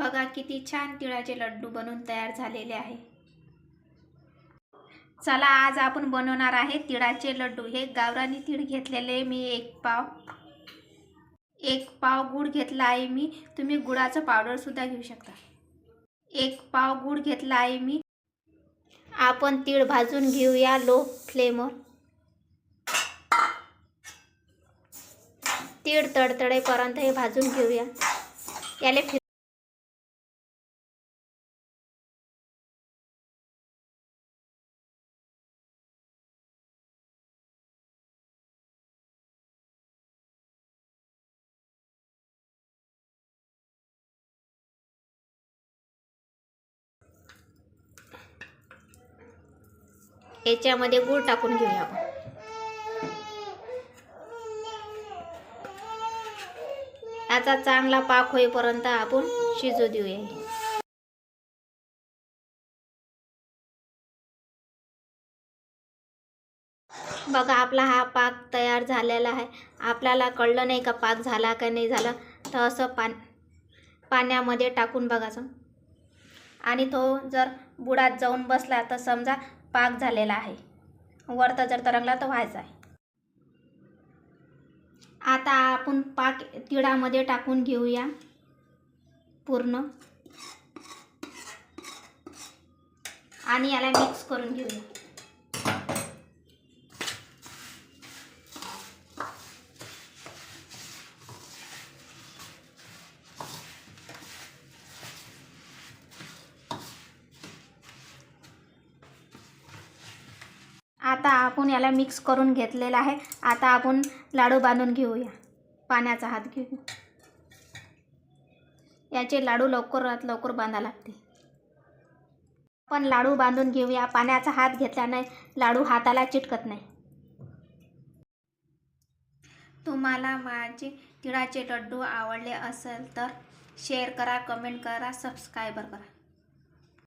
बघा किती छान तिळाचे लड्डू बनवून तयार झालेले आहे. चला आज आपण बनवणार आहे तिळाचे लड्डू. हे गावरानी तीळ घेतलेले मी एक पाव. एक पाव गूळ घेतला आहे मी. तुम्ही गुळाचं पावडरसुद्धा घेऊ शकता. एक पाव गूळ घेतला आहे मी. आपण तीळ भाजून घेऊया लो फ्लेमवर. तीळ तडतडेपर्यंत हे भाजून घेऊया. याले फिर याच्यामध्ये गूळ टाकून घेऊया आपण. याचा चांगला पाक होईपर्यंत आपण शिजू देऊया. बघा आपला हा पाक तयार झालेला आहे. आपल्याला कळलं नाही का पाक झाला का नाही झाला. तर असं पान पाण्यामध्ये टाकून बघायचं आणि तो जर बुडात जाऊन बसला तर समजा पाक झालेला आहे. वरता जर तरंगला तर व्हायचा आहे. आता आपण पाक तिळामध्ये टाकून घेऊया. पूर्ण. आणि याला मिक्स करून घेऊ आता आपण याला मिक्स करून घेतलेला आहे. आता आपण लाडू बांधून घेऊया. पाण्याचा हात घेऊ याचे लाडू लवकरात लवकर बांधा लागते पण लाडू बांधून घेऊया. पाण्याचा हात घेतल्याने लाडू हाताला चिटकत नाही. तुम्हाला माझे तिळाचे लड्डू आवडले असेल तर शेअर करा कमेंट करा सबस्क्रायबर करा.